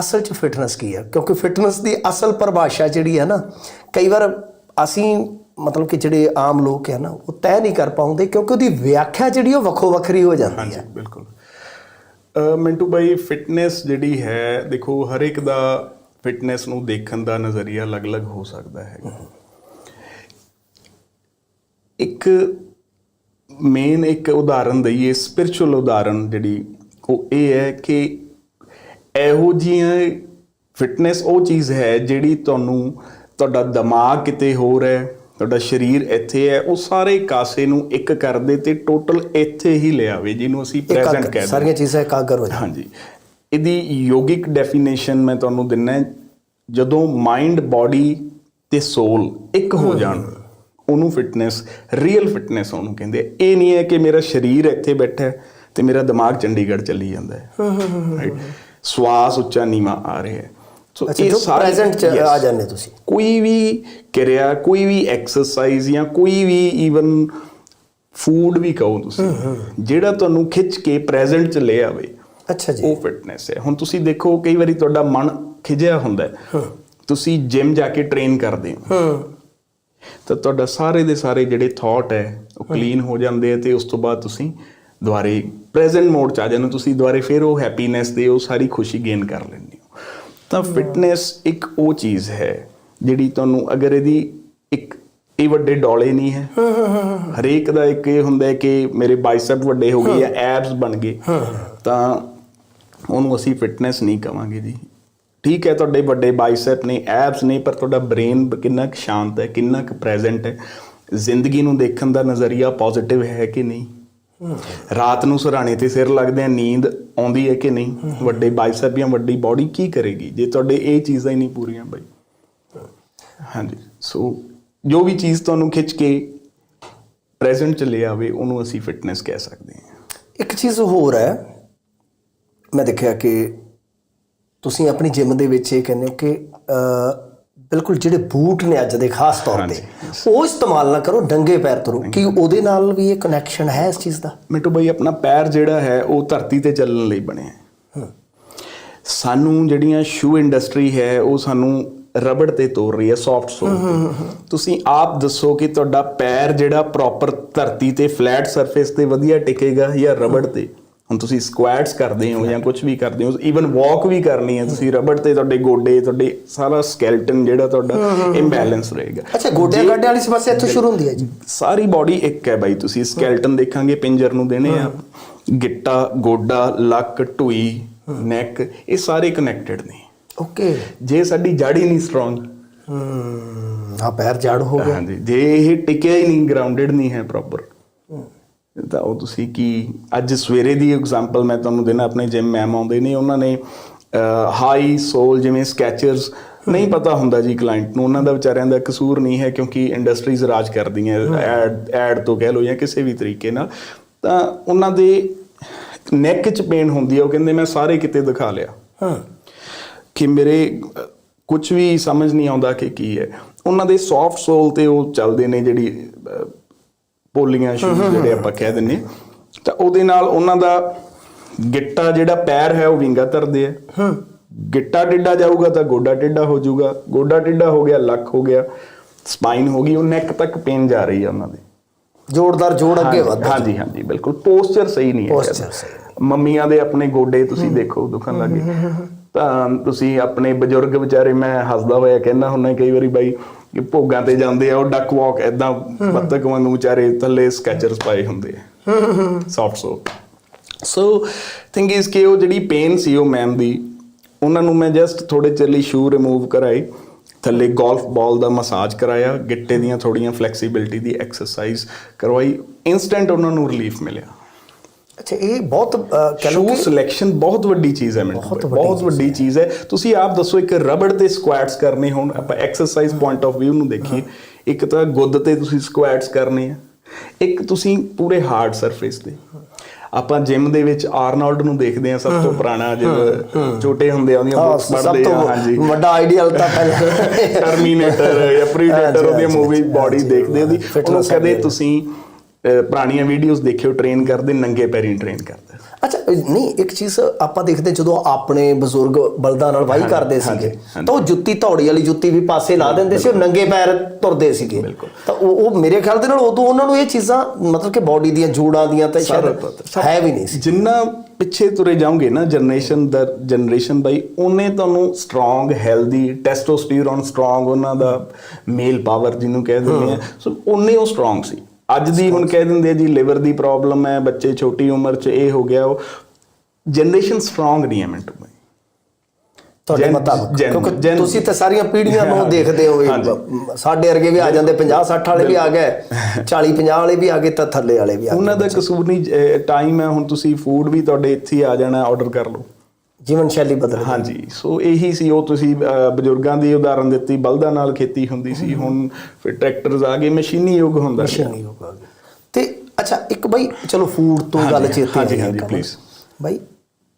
ਅਸਲ 'ਚ ਫਿਟਨੈਸ ਕੀ ਹੈ ਕਿਉਂਕਿ ਫਿਟਨੈਸ ਦੀ ਅਸਲ ਪਰਿਭਾਸ਼ਾ ਜਿਹੜੀ ਹੈ ਨਾ ਕਈ ਵਾਰ ਅਸੀਂ ਮਤਲਬ ਕਿ ਜਿਹੜੇ ਆਮ ਲੋਕ ਹੈ ਨਾ ਉਹ ਤੈਅ ਨਹੀਂ ਕਰ ਪਾਉਂਦੇ ਕਿਉਂਕਿ ਉਹਦੀ ਵਿਆਖਿਆ ਜਿਹੜੀ ਉਹ ਵੱਖੋ ਵੱਖਰੀ ਹੋ ਜਾਂਦੀ ਹੈ ਬਿਲਕੁਲ। ਮਿੰਟੂ ਬਾਈ ਫਿਟਨੈਸ ਜਿਹੜੀ ਹੈ ਦੇਖੋ ਹਰ ਇੱਕ ਦਾ ਫਿਟਨੈਸ ਨੂੰ ਦੇਖਣ ਦਾ ਨਜ਼ਰੀਆ ਅਲੱਗ-ਅਲੱਗ ਹੋ ਸਕਦਾ ਹੈ। ਇੱਕ ਮੇਨ ਇੱਕ ਉਦਾਹਰਨ ਦਈਏ ਸਪਿਰਚੁਅਲ ਉਦਾਹਰਨ ਜਿਹੜੀ ਉਹ ਇਹ ਹੈ ਕਿ ਇਹੋ ਜਿਹੀਆਂ ਫਿਟਨੈਸ ਉਹ ਚੀਜ਼ ਹੈ ਜਿਹੜੀ ਤੁਹਾਨੂੰ ਤੁਹਾਡਾ ਦਿਮਾਗ ਕਿਤੇ ਹੋਰ ਹੈ ਤੁਹਾਡਾ ਸਰੀਰ ਇੱਥੇ ਹੈ ਉਹ ਸਾਰੇ ਕਾਸੇ ਨੂੰ ਇੱਕ ਕਰਦੇ ਤੇ ਟੋਟਲ ਇੱਥੇ ਹੀ ਲਿਆਵੇ ਜਿਹਨੂੰ ਅਸੀਂ ਪ੍ਰੈਜ਼ੈਂਟ ਕਹਿੰਦੇ ਸਾਰੀਆਂ ਚੀਜ਼ਾਂ ਇਕਾਗਰ ਹੋ ਜਾਂਦੀਆਂ ਹਾਂਜੀ ਇਹਦੀ ਯੋਗਿਕ ਡੈਫੀਨੇਸ਼ਨ ਮੈਂ ਤੁਹਾਨੂੰ ਦਿੰਨਾ ਹੈ। ਜਦੋਂ ਮਾਈਂਡ ਬਾਡੀ ਤੇ ਸੋਲ ਇੱਕ ਹੋ ਜਾਣ ਉਹਨੂੰ ਫਿਟਨੈਸ ਰੀਅਲ ਫਿਟਨੈਸ ਉਹਨੂੰ ਕਹਿੰਦੇ। ਇਹ ਨਹੀਂ ਹੈ ਕਿ ਮੇਰਾ ਸਰੀਰ ਇੱਥੇ ਬੈਠਾ ਹੈ ਤੇ ਮੇਰਾ ਦਿਮਾਗ ਚੰਡੀਗੜ੍ਹ ਚੱਲੀ ਜਾਂਦਾ ਹੈ Right? ਸਵਾਸ ਉੱਚਾ ਨੀਵਾ ਆ ਰਿਹਾ ਹੈ। ਸੋ ਜੋ ਸਾਰੇ- ਪ੍ਰੈਜ਼ੈਂਟ 'ਚ. ਆ ਜਾਂਦੇ ਤੁਸੀਂ। ਕੋਈ ਵੀ ਕਿਰਿਆ ਕੋਈ ਵੀ ਐਕਸਰਸਾਈਜ਼ ਜਾਂ ਕੋਈ ਵੀ ਈਵਨ ਫੂਡ ਵੀ ਕਹੋ ਤੁਸੀਂ ਜਿਹੜਾ ਤੁਹਾਨੂੰ ਖਿੱਚ ਕੇ ਪ੍ਰੈਜ਼ੈਂਟ ਚ ਲੈ ਆਵੇ ਅੱਛਾ ਜੀ। ਉਹ ਫਿਟਨੈਸ ਹੈ। ਹੁਣ ਤੁਸੀਂ ਦੇਖੋ ਕਈ ਵਾਰੀ ਤੁਹਾਡਾ ਮਨ ਖਿਜਿਆ ਹੁੰਦਾ ਹੈ। ਤੁਸੀਂ ਜਿਮ ਜਾ ਕੇ ਟ੍ਰੇਨ ਕਰਦੇ ਹੋ। ਹੂੰ। ਤਾਂ ਤੁਹਾਡਾ ਸਾਰੇ ਦੇ ਸਾਰੇ ਜਿਹੜੇ ਥਾਟ ਹੈ ਉਹ ਕਲੀਨ ਹੋ ਜਾਂਦੇ ਆ ਤੇ ਉਸ ਤੋਂ ਬਾਅਦ ਤੁਸੀਂ ਦੁਬਾਰੇ ਪ੍ਰੈਜ਼ੈਂਟ ਮੋਡ ਚ ਆ ਜਾਂਦੇ ਹੋ ਤੁਸੀਂ ਦੁਬਾਰੇ ਫਿਰ ਉਹ ਹੈਪੀਨੈਸ ਦੇ ਉਹ ਸਾਰੀ ਖੁਸ਼ੀ ਗੇਨ ਕਰ ਲੈਂਦੇ ਹੋ। ਤਾਂ ਫਿਟਨੈਸ ਇੱਕ ਉਹ ਚੀਜ਼ ਹੈ ਜਿਹੜੀ ਤੁਹਾਨੂੰ ਅਗਰ ਇਹਦੀ ਇੱਕ ਇਹ ਵੱਡੇ ਡੋਲੇ ਨਹੀਂ ਹੈ। ਹਰੇਕ ਦਾ ਇੱਕ ਇਹ ਹੁੰਦਾ ਕਿ ਮੇਰੇ ਬਾਈਸੈਪ ਵੱਡੇ ਹੋ ਗਏ ਜਾਂ ਐਬਸ ਬਣ ਗਏ। ਤਾਂ ਉਹਨੂੰ ਅਸੀਂ ਫਿਟਨੈਸ ਨਹੀਂ ਕਵਾਂਗੇ ਜੀ। ਠੀਕ ਹੈ ਤੁਹਾਡੇ ਵੱਡੇ ਬਾਈਸੈਪ ਨੇ ਐਬਸ ਨੇ ਪਰ ਤੁਹਾਡਾ ਬ੍ਰੇਨ ਕਿੰਨਾ ਕੁ ਸ਼ਾਂਤ ਹੈ ਕਿੰਨਾ ਕੁ ਪ੍ਰੈਜ਼ੈਂਟ ਹੈ। ਜ਼ਿੰਦਗੀ ਨੂੰ ਦੇਖਣ ਦਾ ਨਜ਼ਰੀਆ ਪੋਜ਼ਿਟਿਵ ਹੈ ਕਿ ਨਹੀਂ? ਰਾਤ ਨੂੰ ਸਰਾਣੇ ਤੇ ਸਿਰ ਲੱਗਦੇ ਆ, ਨੀਂਦ ਆਉਂਦੀ ਹੈ ਕਿ ਨਹੀਂ? ਵੱਡੇ ਬਾਈਸੈਪ ਜਾਂ ਵੱਡੀ ਬਾਡੀ ਕੀ ਕਰੇਗੀ? ਜੇ ਤੁਹਾਡੇ ਇਹ ਚੀਜ਼ਾਂ ਹੀ ਨਹੀਂ ਪੂਰੀਆਂ ਬਾਈ। ਹਾਂਜੀ, ਸੋ ਜੋ ਵੀ ਚੀਜ਼ ਤੁਹਾਨੂੰ ਖਿੱਚ ਕੇ ਪ੍ਰੈਜ਼ੈਂਟ ਚ ਲੈ ਆਵੇ, ਉਹਨੂੰ ਅਸੀਂ ਫਿਟਨੈਸ ਕਹਿ ਸਕਦੇ ਹਾਂ। ਇੱਕ ਚੀਜ਼ ਹੋਰ ਹੈ, ਮੈਂ ਦੇਖਿਆ ਕਿ ਤੁਸੀਂ ਆਪਣੀ ਜਿਮ ਦੇ ਵਿੱਚ ਇਹ ਕਹਿੰਦੇ ਹੋ ਕਿ ਬਿਲਕੁਲ ਜਿਹੜੇ ਬੂਟ ਨੇ ਅੱਜ ਦੇ ਖਾਸ ਤੌਰ ਤੇ ਉਹ ਇਸਤੇਮਾਲ ਨਾ ਕਰੋ ਡੰਗੇ ਪੈਰ ਤੁਰੋ ਕੀ। ਉਹਦੇ ਨਾਲ ਵੀ ਇਹ ਕਨੈਕਸ਼ਨ ਹੈ ਇਸ ਚੀਜ਼ ਦਾ? ਮਿੱਟੂ ਬਾਈ ਆਪਣਾ ਪੈਰ ਜਿਹੜਾ ਹੈ ਉਹ ਧਰਤੀ ਤੇ ਚੱਲਣ ਲਈ ਬਣਿਆ ਹੈ। ਸਾਨੂੰ ਜਿਹੜੀਆਂ ਸ਼ੂ ਇੰਡਸਟਰੀ ਹੈ ਉਹ ਸਾਨੂੰ ਰਬੜ ਤੇ ਤੋਰ ਰਹੀ ਹੈ ਸੌਫਟ ਸੋਲ ਤੁਸੀਂ ਆਪ ਦੱਸੋ ਕਿ ਤੁਹਾਡਾ ਪੈਰ ਜਿਹੜਾ ਪ੍ਰੋਪਰ ਧਰਤੀ ਤੇ ਫਲੈਟ ਸਰਫੇਸ ਤੇ ਵਧੀਆ ਟਿਕੇਗਾ ਜਾਂ ਰਬੜ ਤੇ? ਹੁਣ ਤੁਸੀਂ ਸਕੁਐਟਸ ਕਰਦੇ ਹੋ ਜਾਂ ਕੁਝ ਵੀ ਕਰਦੇ ਹੋ ਈਵਨ ਵਾਕ ਵੀ ਕਰਨੀ ਹੈ ਤੁਸੀਂ ਰਬੜ ਤੇ ਤੁਹਾਡੇ ਗੋਡੇ ਤੁਹਾਡੇ ਸਾਰਾ ਸਕੈਲਟਨ ਜਿਹੜਾ ਤੁਹਾਡਾ ਇੰਬੈਲੈਂਸ ਰਹੇਗਾ। ਅੱਛਾ ਗੋਡਿਆਂ ਗਾਡਿਆਂ ਵਾਲੀ ਸਮੱਸਿਆ ਇੱਥੋਂ ਸ਼ੁਰੂ ਹੁੰਦੀ ਹੈ ਜੀ। ਸਾਰੀ ਬਾਡੀ ਇੱਕ ਹੈ ਬਾਈ ਤੁਸੀਂ ਸਕੈਲਟਨ ਦੇਖਾਂਗੇ ਪਿੰਜਰ ਨੂੰ ਦੇਣੇ ਆ ਗਿੱਟਾ ਗੋਡਾ ਲੱਕ ਢੂਈ ਨੈਕ ਇਹ ਸਾਰੇ ਕਨੈਕਟਡ ਨੇ। ਓਕੇ। ਜੇ ਸਾਡੀ ਜੜ ਹੀ ਨਹੀਂ ਸਟਰੋਂਗ ਹਮ ਆ ਪੈਰ ਜੜ ਹੋ ਗਿਆ। ਹਾਂਜੀ ਜੇ ਇਹ ਟਿਕਿਆ ਹੀ ਨਹੀਂ ਗਰਾਊਂਡਡ ਨਹੀਂ ਹੈ ਪ੍ਰੋਪਰ ਤਾਂ ਉਹ ਤੁਸੀਂ ਕੀ ਅੱਜ ਸਵੇਰੇ ਦੀ ਐਗਜ਼ਾਮਪਲ ਮੈਂ ਤੁਹਾਨੂੰ ਦੇਣਾ ਆਪਣੇ ਜਿਮ ਮੈਮ ਆਉਂਦੇ ਨੇ ਉਹਨਾਂ ਨੇ ਹਾਈ ਸੋਲ ਜਿਵੇਂ ਸਕੈਚਰਸ ਨਹੀਂ ਪਤਾ ਹੁੰਦਾ ਜੀ ਕਲਾਇੰਟ ਨੂੰ ਉਹਨਾਂ ਦਾ ਵਿਚਾਰਿਆਂ ਦਾ ਕਸੂਰ ਨਹੀਂ ਹੈ ਕਿਉਂਕਿ ਇੰਡਸਟਰੀਜ਼ ਰਾਜ ਕਰਦੀਆਂ ਐਡ ਐਡ ਤੋਂ ਕਹਿ ਲਓ ਜਾਂ ਕਿਸੇ ਵੀ ਤਰੀਕੇ ਨਾਲ ਤਾਂ ਉਹਨਾਂ ਦੇ ਨੈਕ 'ਚ ਪੇਨ ਹੁੰਦੀ ਹੈ ਉਹ ਕਹਿੰਦੇ ਮੈਂ ਸਾਰੇ ਕਿਤੇ ਦਿਖਾ ਲਿਆ। ਹਾਂ। ਕਿ ਮੇਰੇ ਕੁਝ ਵੀ ਸਮਝ ਨਹੀਂ ਆਉਂਦਾ ਕਿ ਕੀ ਹੈ। ਉਹਨਾਂ ਦੇ ਸੌਫਟ ਸੋਲ ਤੇ ਉਹ ਚੱਲਦੇ ਨੇ ਜਿਹੜੀ ਪੋਲੀਆਂ ਸ਼ੂਜ਼ ਜਿਹੜੇ ਆਪਾਂ ਕਹਿ ਦਿੰਨੇ ਤਾਂ ਉਹਦੇ ਨਾਲ ਉਹਨਾਂ ਦਾ ਗਿੱਟਾ ਜਿਹੜਾ ਪੈਰ ਹੈ ਉਹ ਵਿੰਗਾ ਧਰਦੇ ਆ। ਹਾਂ ਗਿੱਟਾ ਟੇਢਾ ਜਾਊਗਾ ਤਾਂ ਗੋਡਾ ਟੇਢਾ ਹੋ ਜਾਊਗਾ। ਗੋਡਾ ਟੇਢਾ ਹੋ ਗਿਆ ਲੱਕ ਹੋ ਗਿਆ। ਸਪਾਈਨ ਹੋ ਗਈ ਉਹ ਨੈਕ ਤੱਕ ਪੇਨ ਜਾ ਰਹੀ ਹੈ ਉਹਨਾਂ ਦੇ। ਜੋੜਦਾਰ ਜੋੜ ਅੱਗੇ ਵੱਧਦਾ। ਹਾਂਜੀ ਹਾਂਜੀ ਬਿਲਕੁਲ। ਪੋਸਚਰ ਸਹੀ ਨਹੀਂ ਹੈ Posture ਸਹੀ ਮੰਮੀਆਂ ਦੇ ਆਪਣੇ ਗੋਡੇ ਤੁਸੀਂ ਦੇਖੋ ਦੁਖਣ ਲੱਗੇ ਤਾਂ ਤੁਸੀਂ ਆਪਣੇ ਬਜ਼ੁਰਗ ਵਿਚਾਰੇ ਮੈਂ ਹੱਸਦਾ ਹੋਇਆ ਕਹਿੰਦਾ ਹੁੰਦਾ ਕਈ ਵਾਰੀ ਬਾਈ ਕਿ ਭੋਗਾਂ ਤੇ ਜਾਂਦੇ ਆ, ਉਹ ਡੱਕ ਵਾਕ ਐਦਾਂ ਬੱਤਕ ਵਾਂਗੂ ਵਿਚਾਰੇ ਥੱਲੇ ਸਕੈਚਰਸ ਪਾਏ ਹੁੰਦੇ ਆ। Soft so so thing is ਕਿ ਉਹ ਜਿਹੜੀ ਪੇਨ ਸੀ ਉਹ ਮੈਮ ਦੀ, ਉਹਨਾਂ ਨੂੰ ਮੈਂ ਜਸਟ ਥੋੜੇ ਚਿਰ ਲਈ ਸ਼ੂ ਰਿਮੂਵ ਕਰਾਈ ਥੱਲੇ ਗੋਲਫ ਬਾਲ ਦਾ ਮਸਾਜ ਕਰਾਇਆ, ਗਿੱਟੇ ਦੀਆਂ ਥੋੜੀਆਂ ਫਲੈਕਸੀਬਿਲਟੀ ਦੀ ਐਕਸਰਸਾਈਜ਼ ਕਰਵਾਈ ਇਨਸਟੈਂਟ ਉਹਨਾਂ ਨੂੰ ਰਿਲੀਫ ਮਿਲਿਆ। ਅੱਛਾ ਇਹ ਬਹੁਤ ਕਹਿ ਲਓ ਕਿ ਸਿਲੈਕਸ਼ਨ ਬਹੁਤ ਵੱਡੀ ਚੀਜ਼ ਹੈ ਮੈਨੂੰ ਬਹੁਤ ਵੱਡੀ ਚੀਜ਼ ਹੈ। ਤੁਸੀਂ ਆਪ ਦੱਸੋ ਇੱਕ ਰਬੜ ਤੇ ਸਕੁਐਟਸ ਕਰਨੇ ਹੋਣ ਆਪਾਂ ਐਕਸਰਸਾਈਜ਼ ਪੁਆਇੰਟ ਆਫ View ਨੂੰ ਦੇਖੀਏ। ਇੱਕ ਤਾਂ ਗੁੱਦ ਤੇ ਤੁਸੀਂ ਸਕੁਐਟਸ ਕਰਨੇ ਆ। ਇੱਕ ਤੁਸੀਂ ਪੂਰੇ ਹਾਰਡ ਸਰਫੇਸ ਤੇ। ਆਪਾਂ ਜਿਮ ਦੇ ਵਿੱਚ ਆਰਨੋਲਡ ਨੂੰ ਦੇਖਦੇ ਆ ਸਭ ਤੋਂ ਪੁਰਾਣਾ ਜਦੋਂ ਛੋਟੇ ਹੁੰਦੇ ਆ ਉਹਦੀਆਂ ਬੁੱਕਸ ਪੜ੍ਹਦੇ ਆ ਹਾਂਜੀ। ਵੱਡਾ ਆਈਡੀਅਲ ਤਾਂ ਪਹਿਲਾਂ ਟਰਮੀਨੇਟਰ ਜਾਂ ਪ੍ਰੀਡੇਟਰ ਉਹਦੀ ਹਾਂਜੀ, ਮੂਵੀ ਬਾਡੀ ਦੇਖਦੇ ਉਹਦੀ। ਉਹਨੂੰ ਕਦੇ। ਤੁਸੀਂ ਪੁਰਾਣੀਆਂ ਵੀਡੀਓਜ਼ ਦੇਖਿਓ ਟ੍ਰੇਨ ਕਰਦੇ ਨੰਗੇ ਪੈਰੀਂ ਟ੍ਰੇਨ ਕਰਦੇ। ਅੱਛਾ ਨਹੀਂ ਇੱਕ ਚੀਜ਼ ਆਪਾਂ ਦੇਖਦੇ ਜਦੋਂ ਆਪਣੇ ਬਜ਼ੁਰਗ ਬਲਦਾਂ ਨਾਲ ਵਾਹੀ ਕਰਦੇ ਸੀਗੇ। ਤਾਂ ਉਹ ਜੁੱਤੀ ਧੌੜੀ ਵਾਲੀ ਜੁੱਤੀ ਵੀ ਪਾਸੇ ਲਾ ਦਿੰਦੇ ਸੀ ਉਹ ਨੰਗੇ ਪੈਰ ਤੁਰਦੇ ਸੀਗੇ। ਤਾਂ ਉਹ ਉਹ ਮੇਰੇ ਖਿਆਲ ਦੇ ਨਾਲ ਉਦੋਂ ਉਹਨਾਂ ਨੂੰ ਇਹ ਚੀਜ਼ਾਂ ਮਤਲਬ ਕਿ ਬਾਡੀ ਦੀਆਂ ਜੋੜਾਂ ਦੀਆਂ ਤਾਂ ਸ਼ਾਇਦ। ਹੈ ਵੀ ਨਹੀਂ ਸੀ। ਜਿੰਨਾ ਪਿੱਛੇ ਤੁਰੇ ਜਾਓਗੇ ਨਾ ਜਨਰੇਸ਼ਨ ਦਰ ਜਨਰੇਸ਼ਨ ਬਾਈ ਉਹਨੇ ਤੁਹਾਨੂੰ ਸਟਰੋਂਗ ਹੈਲਦੀ ਟੈਸਟੋਸਟੇਰੋਨ ਸਟਰੋਂਗ ਉਹਨਾਂ ਦਾ ਮੇਲ ਪਾਵਰ ਜਿਹਨੂੰ ਕਹਿ ਦਿੰਦੇ ਆ। ਸੋ ਉਹਨੇ ਉਹ ਸਟਰੋਂਗ ਸੀ। ਅੱਜ ਦੀ ਹੁਣ ਕਹਿ ਦਿੰਦੇ ਜੀ ਲਿਵਰ ਦੀ ਪ੍ਰੋਬਲਮ ਹੈ ਬੱਚੇ ਛੋਟੀ ਉਮਰ 'ਚ ਇਹ ਹੋ ਗਿਆ ਉਹ। ਜਨਰੇਸ਼ਨ ਸਟਰੋਂਗ ਨਹੀਂ ਹੈ ਮਿੰਟੂ ਬਾਈ ਤੁਹਾਡੇ ਮੁਤਾਬਕ। ਕਿਉਂਕਿ ਤੁਸੀਂ ਤਾਂ ਸਾਰੀਆਂ ਪੀੜ੍ਹੀਆਂ ਨੂੰ ਦੇਖਦੇ ਹਾਂਜੀ। ਸਾਡੇ ਵਰਗੇ ਵੀ ਆ ਜਾਂਦੇ 50 60 ਵਾਲੇ ਵੀ ਆ ਗਏ 40 50 ਵਾਲੇ ਵੀ ਆ ਗਏ ਤਾਂ ਥੱਲੇ ਵਾਲੇ ਵੀ ਆ ਉਹਨਾਂ ਗਏ ਦਾ ਕਸੂਰ ਨਹੀਂ ਟਾਈਮ ਹੈ ਹੁਣ ਤੁਸੀਂ ਫੂਡ ਵੀ ਤੁਹਾਡੇ ਇੱਥੇ ਹੀ ਆ ਜਾਣਾ ਆਰਡਰ ਕਰ ਲਓ। ਜੀਵਨ ਸ਼ੈਲੀ ਬਦਲ ਗਈ ਹਾਂਜੀ ਸੋ ਇਹੀ ਸੀ ਉਹ ਤੁਸੀਂ ਬਜ਼ੁਰਗਾਂ ਦੀ ਉਦਾਹਰਨ ਦਿੱਤੀ ਬਲਦਾਂ ਨਾਲ ਖੇਤੀ ਹੁੰਦੀ ਸੀ ਹੁਣ ਫਿਰ ਟਰੈਕਟਰਸ ਆ ਗਏ ਮਸ਼ੀਨੀ ਯੁੱਗ ਹੁੰਦਾ ਗਿਆ। ਮਸ਼ੀਨੀ ਹੋ ਗਿਆ ਤੇ ਅੱਛਾ ਇੱਕ ਬਈ ਚਲੋ ਫੂਡ ਤੋਂ ਗੱਲ ਚੇਤੇ ਹਾਂਜੀ, ਆਈ ਹੈ ਹਾਂਜੀ, please। ਬਈ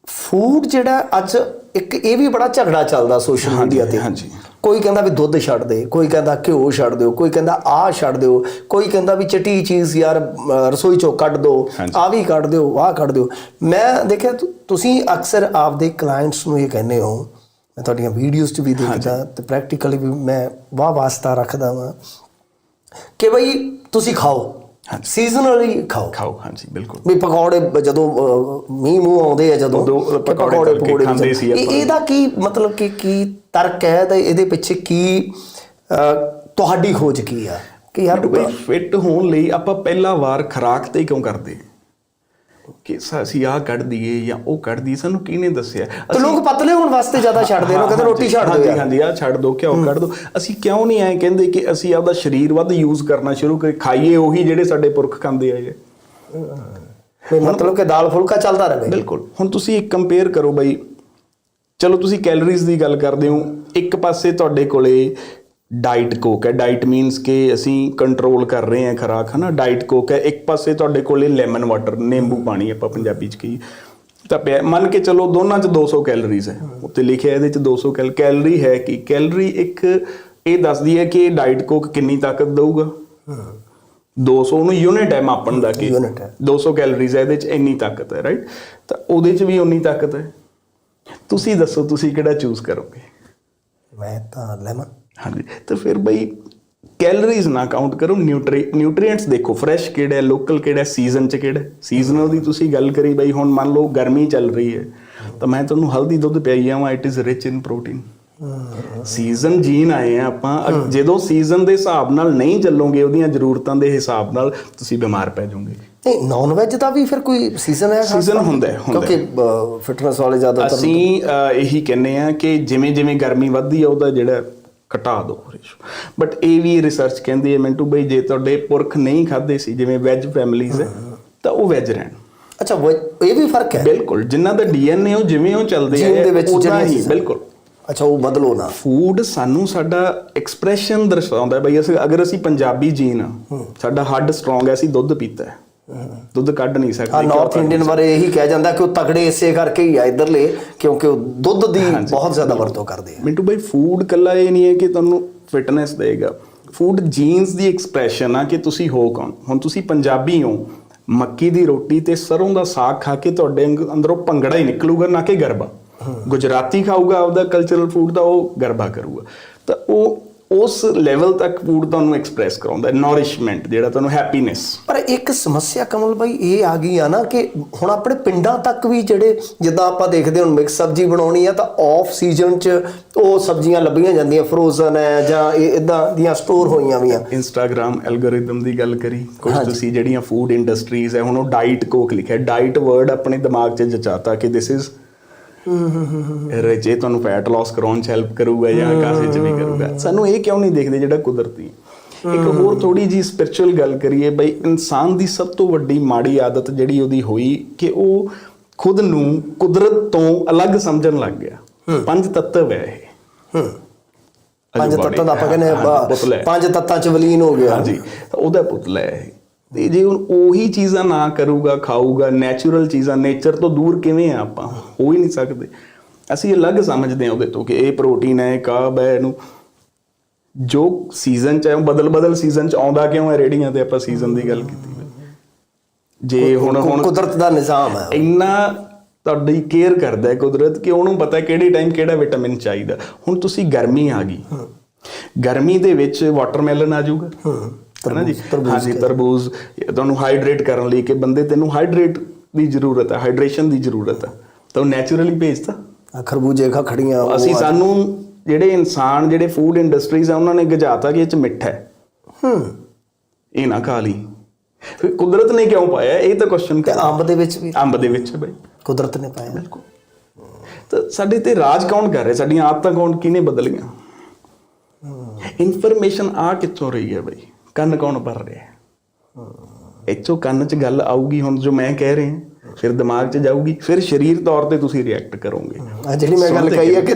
ਫੂਡ ਜਿਹੜਾ ਅੱਜ ਇੱਕ ਇਹ ਵੀ ਬੜਾ ਝਗੜਾ ਚੱਲਦਾ ਸੋਸ਼ਲ ਮੀਡੀਆ ਤੇ ਹਾਂਜੀ। ਕੋਈ ਕਹਿੰਦਾ ਵੀ ਦੁੱਧ ਛੱਡ ਦੇ ਕੋਈ ਕਹਿੰਦਾ ਘਿਓ ਛੱਡ ਦਿਓ ਕੋਈ ਕਹਿੰਦਾ ਆਹ ਛੱਡ ਦਿਓ ਕੋਈ ਕਹਿੰਦਾ ਵੀ ਚਟੀ ਚੀਜ਼ ਯਾਰ ਰਸੋਈ ਚੋਂ ਕੱਢ ਦਿਓ। ਆਹ ਵੀ ਕੱਢ ਦਿਓ ਆਹ ਕੱਢ ਦਿਓ। ਮੈਂ ਦੇਖਿਆ ਤੁਸੀਂ ਅਕਸਰ ਆਪਦੇ ਕਲਾਇੰਟਸ ਨੂੰ ਇਹ ਕਹਿੰਦੇ ਹੋ ਮੈਂ ਤੁਹਾਡੀਆਂ ਵੀਡੀਓਜ਼ 'ਚ ਵੀ ਦੇਖਦਾ ਤੇ ਪ੍ਰੈਕਟੀਕਲੀ ਵੀ ਮੈਂ ਵਾਹ ਵਾਸਤਾ ਰੱਖਦਾ ਵਾਂ ਕਿ ਬਈ ਤੁਸੀਂ ਖਾਓ। ਸੀਜ਼ਨਲੀ ਖਾਓ। ਖਾਓ ਹਾਂਜੀ ਬਿਲਕੁਲ। ਵੀ ਪਕੌੜੇ ਜਦੋਂ ਮੀਂਹ ਮੂੰਹ ਆਉਂਦੇ ਆ ਜਦੋਂ ਪਕੌੜੇ ਪਕੌੜੇ ਖਾਂਦੇ ਸੀ ਆਪਾਂ। ਇਹਦਾ ਕੀ ਮਤਲਬ ਕਿ ਕੀ ਤਰਕ ਹੈ ਤੇ ਇਹਦੇ ਪਿੱਛੇ ਕੀ ਤੁਹਾਡੀ ਖੋਜ ਕੀ ਆ? ਕਿ ਯਾਰ ਫਿੱਟ ਹੋਣ ਲਈ ਆਪਾਂ ਪਹਿਲਾ ਵਾਰ ਖਰਾਕ ਤੇ ਕਿਉਂ ਕਰਦੇ? ਹਾਂ? ਕਿ ਅਸੀਂ ਆਹ ਕੱਢ ਦਈਏ ਜਾਂ ਉਹ ਕੱਢ ਦਈਏ ਸਾਨੂੰ ਕਿਹਨੇ ਦੱਸਿਆ? ਤੇ ਲੋਕ ਪਤਲੇ ਹੋਣ ਵਾਸਤੇ ਜ਼ਿਆਦਾ ਛੱਡਦੇ ਨੇ ਕਹਿੰਦੇ ਰੋਟੀ ਛੱਡ ਦਿਓ ਹਾਂਜੀ ਆ। ਛੱਡ ਦਿਓ ਘਿਓ ਕੱਢ ਦਿਓ ਅਸੀਂ ਕਿਉਂ ਨਹੀਂ ਐ ਕਹਿੰਦੇ ਕਿ ਅਸੀਂ ਆਪਦਾ ਸਰੀਰ ਵੱਧ ਯੂਜ਼ ਕਰਨਾ ਸ਼ੁਰੂ ਕਰੀਏ ਖਾਈਏ ਉਹੀ ਜਿਹੜੇ ਸਾਡੇ ਪੁਰਖ ਖਾਂਦੇ ਆਏ ਵੀ ਮਤਲਬ ਕਿ ਦਾਲ ਫੁਲਕਾ ਚੱਲਦਾ ਰਹੇ? ਬਿਲਕੁਲ। ਹੁਣ ਤੁਸੀਂ ਇੱਕ ਕੰਪੇਅਰ ਕਰੋ ਬਈ ਚਲੋ ਤੁਸੀਂ ਕੈਲਰੀਜ਼ ਦੀ ਗੱਲ ਕਰਦੇ ਹੋ ਇੱਕ ਪਾਸੇ ਤੁਹਾਡੇ ਕੋਲੇ ਡਾਈਟ ਕੋਕ ਹੈ। ਡਾਈਟ ਮੀਨਸ ਕਿ ਅਸੀਂ ਕੰਟਰੋਲ ਕਰ ਰਹੇ ਹਾਂ ਖੁਰਾਕ ਹਨਾ? ਡਾਈਟ ਕੋਕ ਹੈ। ਇੱਕ ਪਾਸੇ ਤੁਹਾਡੇ ਕੋਲੇ ਲੈਮਨ ਵਾਟਰ ਨਿੰਬੂ ਪਾਣੀ ਆਪਾਂ ਪੰਜਾਬੀ ਚ ਕਹੀ ਤਾਂ ਪਿਆ- ਮੰਨ ਕੇ ਚਲੋ ਦੋਨਾਂ ਚ 200 ਕੈਲਰੀਜ਼ ਹੈ। ਉੱਤੇ ਲਿਖਿਆ ਇਹਦੇ ਚ 200 ਕੈਲ ਕੈਲਰੀ ਹੈ ਕਿ? ਕੈਲਰੀ ਇੱਕ ਇਹ ਦੱਸਦੀ ਹੈ ਕਿ ਡਾਈਟ ਕੋਕ ਕਿੰਨੀ ਤਾਕਤ ਦਊਗਾ? 200 ਨੂੰ ਯੂਨਿਟ ਹੈ ਮਾਪਣ ਦਾ ਕਿ Unit ਹੈ। 200 ਕੈਲਰੀਜ਼ ਹੈ ਇਹਦੇ ਚ ਇੰਨੀ ਤਾਕਤ ਹੈ ਰਾਈਟ ਤਾਂ ਉਹਦੇ ਚ ਵੀ ਉਨੀ ਤਾਕਤ ਹੈ। ਤੁਸੀਂ ਦੱਸੋ ਤੁਸੀਂ ਕਿਹੜਾ ਚੂਜ਼ ਕਰੋਗੇ? ਮੈਂ ਤਾਂ ਲੈਮਨ ਹਾਂਜੀ। ਤਾਂ ਫਿਰ ਬਈ ਕੈਲਰੀਜ਼ ਨਾ ਕਾਊਂਟ ਕਰੋ ਨਿਊਟਰੀ ਨਿਊਟ੍ਰੀਐਂਟਸ ਦੇਖੋ ਫਰੈਸ਼ ਕਿਹੜਾ ਹੈ ਲੋਕਲ ਕਿਹੜਾ ਹੈ ਸੀਜ਼ਨ ਚ ਕਿਹੜਾ ਸੀਜ਼ਨਲ ਦੀ ਤੁਸੀਂ ਗੱਲ ਕਰੀ ਬਈ ਹੁਣ ਮੰਨ ਲਓ ਗਰਮੀ ਚੱਲ ਰਹੀ ਹੈ ਤਾਂ ਮੈਂ ਤੁਹਾਨੂੰ ਹਲਦੀ ਦੁੱਧ ਪਿਆਈ ਆਵਾਂ it is rich in protein season jean ਆਏ ਆ ਆਪਾਂ ਜਦੋਂ ਸੀਜ਼ਨ ਦੇ ਹਿਸਾਬ ਨਾਲ ਨਹੀਂ ਚੱਲੋਗੇ ਉਹਦੀਆਂ ਜ਼ਰੂਰਤਾਂ ਦੇ ਹਿਸਾਬ ਨਾਲ ਤੁਸੀਂ ਬਿਮਾਰ ਪੈ ਜਾਓਗੇ। ਨਹੀਂ ਨਾਨ ਵੈਜ ਦਾ ਵੀ ਫਿਰ ਕੋਈ ਸੀਜ਼ਨ ਹੈ ਤੇ? ਹੁੰਦਾ ਹੈ। ਕਿਉਂਕਿ ਫਿਟਨੈਸ ਵਾਲੇ ਜ਼ਿਆਦਾਤਰ ਅਸੀਂ ਇਹੀ ਕਹਿੰਦੇ ਆ ਕਿ ਜਿਵੇਂ ਜਿਵੇਂ ਗਰਮੀ ਵੱਧਦੀ ਆ ਉਹਦਾ ਜਿਹੜਾ ਘਟਾ ਦਿਓ ਰੇਸ਼ੋ ਬਟ ਇਹ ਵੀ ਰਿਸਰਚ ਕਹਿੰਦੀ ਹੈ ਮਿੰਟੂ ਬਈ ਜੇ ਤੁਹਾਡੇ ਪੁਰਖ ਨਹੀਂ ਖਾਦੇ ਸੀ ਜਿਵੇਂ ਵੈਜ ਫੈਮਲੀਜ਼ ਹੈ ਤਾਂ ਉਹ ਵੈਜ ਰਹਿਣ। ਅੱਛਾ ਇਹ ਵੀ ਫ਼ਰਕ ਹੈ? ਬਿਲਕੁਲ ਜਿਨ੍ਹਾਂ ਦਾ ਡੀਐਨਏ ਉਹ ਜਿਵੇਂ ਉਹ ਚੱਲਦੇ ਵਿੱਚ ਉਦਾਂ ਹੀ। ਬਿਲਕੁਲ। ਅੱਛਾ ਉਹ ਬਦਲੋ ਨਾ। ਫੂਡ ਸਾਨੂੰ ਸਾਡਾ ਐਕਸਪ੍ਰੈਸ਼ਨ ਦਰਸਾਉਂਦਾ ਹੈ ਬਈ ਅਸੀਂ ਅਗਰ ਅਸੀਂ ਪੰਜਾਬੀ ਜੀਨ ਆ ਸਾਡਾ ਹੱਡ ਸਟਰੋਂਗ ਹੈ ਅਸੀਂ ਦੁੱਧ ਪੀਤਾ ਹੈ। ਦੁੱਧ ਕੱਢ ਨਹੀਂ ਸਕਦੇ ਹਾਂ ਨਾਰਥ ਇੰਡੀਅਨ ਬਾਰੇ ਇਹੀ ਕਿਹਾ ਜਾਂਦਾ ਕਿ ਉਹ ਤਗੜੇ ਇਸੇ ਕਰਕੇ ਹੀ ਆ ਇਧਰਲੇ ਕਿਉਂਕਿ ਉਹ ਦੁੱਧ ਦੀ। ਬਹੁਤ ਜ਼ਿਆਦਾ ਵਰਤੋਂ ਕਰਦੇ ਆ। ਮਿੰਟੂ ਭਾਈ ਫੂਡ ਕੱਲਾ ਇਹ ਨਹੀਂ ਹੈ ਕਿ ਤੁਹਾਨੂੰ ਫਿਟਨੈਸ ਦੇਗਾ। ਫੂਡ ਜੀਨਸ ਦੀ ਐਕਸਪ੍ਰੈਸ਼ਨ ਆ ਕਿ ਤੁਸੀਂ ਹੋ ਕੌਣ? ਹੁਣ ਤੁਸੀਂ ਪੰਜਾਬੀ ਹੋ ਮੱਕੀ ਦੀ ਰੋਟੀ ਤੇ ਸਰੋਂ ਦਾ ਸਾਗ ਖਾ ਕੇ ਤੁਹਾਡੇ ਅੰਦਰੋਂ ਭੰਗੜਾ ਹੀ ਨਿਕਲੂਗਾ ਨਾ ਕਿ ਗਰਬਾ। ਗੁਜਰਾਤੀ ਖਾਊਗਾ ਆਪਦਾ ਕਲਚਰਲ ਫੂਡ ਤਾਂ ਉਹ ਗਰਬਾ ਕਰੂਗਾ। ਤਾਂ ਉਹ ਉਸ ਲੈਵਲ ਤੱਕ ਫੂਡ ਤੁਹਾਨੂੰ ਐਕਸਪ੍ਰੈਸ ਕਰਾਉਂਦਾ ਨੋਰਿਸ਼ਮੈਂਟ ਜਿਹੜਾ ਤੁਹਾਨੂੰ ਹੈਪੀਨੈਸ ਪਰ ਇੱਕ ਸਮੱਸਿਆ ਕਮਲ ਬਾਈ ਇਹ ਆ ਗਈ ਆ ਨਾ ਕਿ ਹੁਣ ਆਪਣੇ ਪਿੰਡਾਂ ਤੱਕ ਵੀ ਜਿਹੜੇ ਜਿੱਦਾਂ ਆਪਾਂ ਦੇਖਦੇ ਹੁਣ ਮਿਕਸ ਸਬਜ਼ੀ ਬਣਾਉਣੀ ਆ ਤਾਂ ਆਫ ਸੀਜ਼ਨ 'ਚ ਉਹ ਸਬਜ਼ੀਆਂ ਲੱਭੀਆਂ ਜਾਂਦੀਆਂ ਫਰੋਜ਼ਨ ਹੈ ਜਾਂ ਇਹ ਇਦਾਂ ਦੀਆਂ ਸਟੋਰ ਹੋਈਆਂ ਵੀਆਂ ਇੰਸਟਾਗ੍ਰam ਐਲਗੋਰਿਦਮ ਦੀ ਗੱਲ ਕਰੀ ਕੁਝ ਤੁਸੀਂ ਜਿਹੜੀਆਂ ਫੂਡ ਇੰਡਸਟਰੀਜ਼ ਹੈ ਹੁਣ ਉਹ ਡਾਈਟ ਕੋਕ ਲਿਖਿਆ ਡਾਈਟ ਵਰਡ ਆਪਣੇ ਦਿਮਾਗ 'ਚ ਜਚਾਤਾ ਕਿ ਦਿਸ ਇਜ਼ ਇਹ ਜੇ ਤੁਹਾਨੂੰ ਫੈਟ ਲਾਸ ਕਰਾਉਣ 'ਚ ਹੈਲਪ ਕਰੂਗਾ ਜਾਂ ਕਾਸੇ 'ਚ ਵੀ ਕਰੂਗਾ ਸਾਨੂੰ ਇਹ ਕਿਉਂ ਨਹੀਂ ਦੇਖਦੇ ਜਿਹੜਾ ਕੁਦਰਤੀ ਹੈ? ਇੱਕ ਹੋਰ ਥੋੜੀ ਜੀ ਸਪਿਰਚੁਅਲ ਗੱਲ ਕਰੀਏ ਬਈ ਇਨਸਾਨ ਦੀ ਸਭ ਤੋਂ ਵੱਡੀ ਮਾੜੀ ਆਦਤ ਜਿਹੜੀ ਉਹਦੀ ਹੋਈ ਕਿ ਉਹ ਖੁਦ ਨੂੰ ਕੁਦਰਤ ਤੋਂ ਅਲੱਗ ਸਮਝਣ ਲੱਗ ਗਿਆ। ਪੰਜ ਤੱਤਵ ਹੈ ਇਹ। ਹੂੰ। ਪੰਜ ਤੱਤਾਂ ਦਾ ਆਪਾਂ ਕਹਿੰਦੇ। ਪੰਜ ਤੱਤਾਂ 'ਚ ਵਿਲੀਨ ਹੋ ਗਿਆ। ਹਾਂਜੀ। ਉਹਦਾ ਪੁਤਲਾ ਹੈ ਇਹ। ਤੇ ਜੇ ਹੁਣ ਉਹੀ ਚੀਜ਼ਾਂ ਨਾ ਕਰੂਗਾ ਖਾਊਗਾ ਨੈਚੁਰਲ ਚੀਜ਼ਾਂ ਨੇਚਰ ਤੋਂ ਦੂਰ ਕਿਵੇਂ ਆ ਆਪਾਂ? ਹੋ ਹੀ ਨਹੀਂ ਸਕਦੇ। ਅਸੀਂ ਅਲੱਗ ਸਮਝਦੇ ਹਾਂ ਉਹਦੇ ਤੋਂ ਕਿ ਇਹ ਪ੍ਰੋਟੀਨ ਹੈ ਇਹ ਕਾਰਬ ਹੈ ਇਹਨੂੰ ਜੋ ਸੀਜ਼ਨ ਚ ਹੈ ਉਹ ਬਦਲ ਬਦਲ ਸੀਜ਼ਨ ਚ ਆਉਂਦਾ ਕਿਉਂ ਹੈ ਰੇੜੀਆਂ ਤੇ ਆਪਾਂ ਸੀਜ਼ਨ ਦੀ ਗੱਲ ਕੀਤੀ ਜੇ ਹੁਣ ਹੁਣ ਕੁਦਰਤ ਦਾ ਨਿਜ਼ਾਮ ਹੈ। ਇੰਨਾ ਤੁਹਾਡੀ ਕੇਅਰ ਕਰਦਾ ਹੈ ਕੁਦਰਤ ਕਿ ਉਹਨੂੰ ਪਤਾ ਕਿਹੜੇ ਟਾਈਮ ਕਿਹੜਾ ਵਿਟਾਮਿਨ ਚਾਹੀਦਾ। ਹੁਣ ਤੁਸੀਂ ਗਰਮੀ ਆ ਗਈ। ਗਰਮੀ ਦੇ ਵਿੱਚ ਵਾਟਰਮੈਲਨ ਆ ਜਾਊਗਾ। ਹੈ ਨਾ ਜੀ? ਹਾਂਜੀ ਤਰਬੂਜ਼ ਤੁਹਾਨੂੰ ਹਾਈਡਰੇਟ ਕਰਨ ਲਈ ਕਿ ਬੰਦੇ ਤੈਨੂੰ ਹਾਈਡਰੇਟ ਦੀ ਜ਼ਰੂਰਤ ਹੈ ਹਾਈਡਰੇਸ਼ਨ ਦੀ ਜ਼ਰੂਰਤ ਹੈ। ਤਾਂ ਉਹ ਨੈਚੁਰਲੀ ਆਹ ਖਰਬੂਜੇ ਖਾ ਖੜੀਆਂ ਅਸੀਂ ਸਾਨੂੰ ਜਿਹੜੇ ਇਨਸਾਨ ਜਿਹੜੇ ਫੂਡ ਇੰਡਸਟਰੀਜ਼ ਆ ਉਹਨਾਂ ਨੇ ਗਜਾਤਾ ਕਿ ਇਹ ਚ ਮਿੱਠਾ ਹੈ। ਹੂੰ। ਇਹ ਨਾ ਖਾ ਲਈ। ਫਿਰ ਕੁਦਰਤ ਨੇ ਕਿਉਂ ਪਾਇਆ? ਇਹ ਤਾਂ ਕੁਐਸਚਨ ਤੇ ਅੰਬ ਦੇ ਵਿੱਚ ਵੀ। ਅੰਬ ਦੇ ਵਿੱਚ ਬਈ। ਕੁਦਰਤ ਨੇ ਪਾਇਆ। ਤਾਂ ਸਾਡੇ ਤੇ ਰਾਜ ਕੌਣ ਕਰ ਰਿਹਾ? ਸਾਡੀਆਂ ਆਦਤਾਂ ਕੌਣ ਕਿਹਨੇ ਬਦਲੀਆਂ? ਇਨਫੋਰਮੇਸ਼ਨ ਆ ਕਿੱਥੋਂ ਰਹੀ ਹੈ ਬਈ? ਕੰਨ ਕੌਣ ਭਰ ਰਿਹਾ? ਹੈ ਇੱਥੋਂ ਕੰਨ 'ਚ ਗੱਲ ਆਊਗੀ ਹੁਣ ਜੋ ਮੈਂ ਕਹਿ ਰਿਹਾ ਫਿਰ ਦਿਮਾਗ 'ਚ ਜਾਊਗੀ ਫਿਰ ਸਰੀਰ ਤੌਰ ਤੇ ਤੁਸੀਂ ਰਿਐਕਟ ਕਰੋਗੇ। ਆ ਜਿਹੜੀ ਮੈਂ ਗੱਲ ਕਹੀ ਹੈ ਕਿ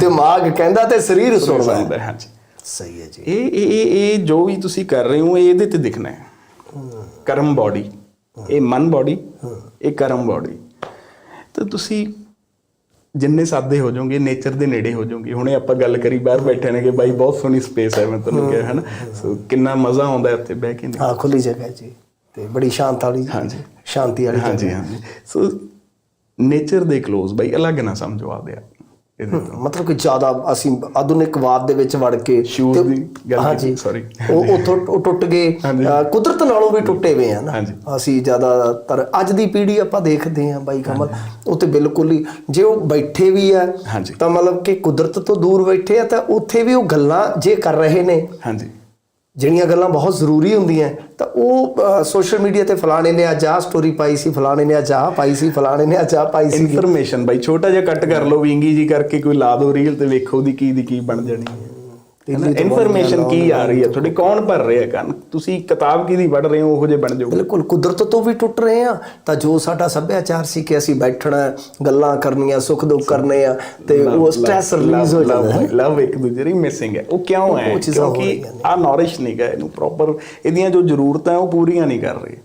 ਦਿਮਾਗ ਕਹਿੰਦਾ ਤੇ ਸਰੀਰ ਸੁਣਦਾ ਹੈ। ਹਾਂਜੀ। ਸਹੀ ਹੈ ਜੀ। ਇਹ ਇਹ ਇਹ ਇਹ ਜੋ ਵੀ ਤੁਸੀਂ ਕਰ ਰਹੇ ਹੋ ਇਹ ਇਹਦੇ ਤੇ ਦਿਖਣਾ ਹੈ। ਕਰਮ ਬਾਡੀ ਇਹ ਮਨ ਬਾਡੀ ਇਹ ਕਰਮ ਬਾਡੀ ਤਾਂ ਤੁਸੀਂ ਜਿੰਨੇ ਸਾਦੇ ਹੋ ਜਾਓਗੇ ਨੇਚਰ ਦੇ ਨੇੜੇ ਹੋ ਜਾਓਗੇ। ਹੁਣੇ ਆਪਾਂ ਗੱਲ ਕਰੀ ਬਾਹਰ ਬੈਠੇ ਨੇ ਕਿ ਬਾਈ ਬਹੁਤ ਸੋਹਣੀ ਸਪੇਸ ਹੈ ਮੈਂ ਤੁਹਾਨੂੰ ਕਿਹਾ ਹੈ। ਨਾ ਸੋ ਕਿੰਨਾ ਮਜ਼ਾ ਆਉਂਦਾ ਉੱਥੇ ਬਹਿ ਕੇ ਹਾਂ ਖੁੱਲੀ ਜਗ੍ਹਾ ਜੀ। ਤੇ ਬੜੀ ਸ਼ਾਂਤ ਵਾਲੀ ਹਾਂਜੀ। ਸ਼ਾਂਤੀ ਵਾਲੀ ਹਾਂਜੀ ਹਾਂਜੀ। ਸੋ ਨੇਚਰ ਦੇ ক্লোਜ਼ ਬਾਈ ਅਲੱਗ ਨਾ ਸਮਝੋ ਆਪਦੇ ਆਪ। ਮਤਲਬ ਕਿ ਜ਼ਿਆਦਾ ਅਸੀਂ ਆਧੁਨਿਕਵਾਦ ਦੇ ਵਿੱਚ ਵੜ ਕੇ ਤੇ- ਦੀ ਗੱਲ ਕੀਤੀ, sorry। ਉਹ ਉਹ ਟੁੱਟ ਗਏ। ਕੁਦਰਤ ਨਾਲੋਂ ਵੀ ਟੁੱਟੇ ਹੋਏ ਆ ਨਾ। ਅਸੀਂ ਜ਼ਿਆਦਾਤਰ ਅੱਜ ਦੀ ਪੀੜ੍ਹੀ ਆਪਾਂ ਦੇਖਦੇ ਹਾਂ ਬਾਈ ਕਮਲ। ਉਹ ਤੇ ਬਿਲਕੁਲ ਹੀ ਜੇ ਉਹ ਬੈਠੇ ਵੀ ਆ। ਤਾਂ ਮਤਲਬ ਕਿ ਕੁਦਰਤ ਤੋਂ ਦੂਰ ਬੈਠੇ ਆ ਤਾਂ ਉੱਥੇ ਵੀ ਉਹ ਗੱਲਾਂ ਜੇ ਕਰ ਰਹੇ ਨੇ। ਹਾਂਜੀ। ਜਿਹੜੀਆਂ ਗੱਲਾਂ ਬਹੁਤ ਜ਼ਰੂਰੀ ਹੁੰਦੀਆਂ ਤਾਂ ਉਹ ਸੋਸ਼ਲ ਮੀਡੀਆ ਤੇ ਫਲਾਣੇ ਨੇ ਅੱਜ ਆਹ ਸਟੋਰੀ ਪਾਈ ਸੀ, ਫਲਾਣੇ ਨੇ ਅੱਜ ਆਹ ਪਾਈ ਸੀ, ਫਲਾਣੇ ਨੇ ਅੱਜ ਆਹ ਪਾਈ ਸੀ। ਇਨਫੋਰਮੇਸ਼ਨ ਬਾਈ, ਛੋਟਾ ਜਿਹਾ ਕੱਟ ਕਰ ਲਓ, ਵਿੰਗੀ ਜੀ ਕਰਕੇ ਕੋਈ ਲਾ ਦਿਓ ਰੀਲ ਤੇ ਵੇਖੋ ਉਹਦੀ ਕੀ ਦੀ ਕੀ ਬਣ ਜਾਣੀ ਹੈ। ਇਨਫੋਰਮੇਸ਼ਨ ਕੀ ਆ ਰਹੀ ਹੈ? ਤੁਹਾਡੇ ਕੌਣ ਭਰ ਰਿਹਾ ਕੰਨ? ਤੁਸੀਂ ਕਿਤਾਬ ਕੀ ਦੀ ਪੜ੍ਹ ਰਹੇ ਹੋ? ਉਹੋ ਜਿਹੇ ਬਣ ਜਾਓਗੇ। ਬਿਲਕੁਲ ਕੁਦਰਤ ਤੋਂ ਵੀ ਟੁੱਟ ਰਹੇ ਆ ਤਾਂ ਜੋ ਸਾਡਾ ਸੱਭਿਆਚਾਰ ਸੀ ਕਿ ਅਸੀਂ ਬੈਠਣਾ ਗੱਲਾਂ ਕਰਨੀਆਂ ਸੁੱਖ ਦੁੱਖ ਕਰਨੇ ਆ ਤੇ ਉਹ ਸਟ੍ਰੈਸ ਰਿਲੀਜ਼ ਹੋ ਜਾਂਦਾ ਹੈ। ਲਵ ਇੱਕ ਦੂਜੇ ਦੀ ਮਿਸਿੰਗ ਹੈ। ਉਹ ਕਿਉਂ ਹੈ? ਕਿਉਂਕਿ ਆ ਨੌਰਿਸ਼ ਨਹੀਂ ਗਾ ਇਹਨੂੰ ਪ੍ਰੋਪਰ ਇਹਦੀਆਂ ਜੋ ਜ਼ਰੂਰਤਾਂ ਉਹ ਪੂਰੀਆਂ ਨਹੀਂ ਕਰ ਰਹੇ।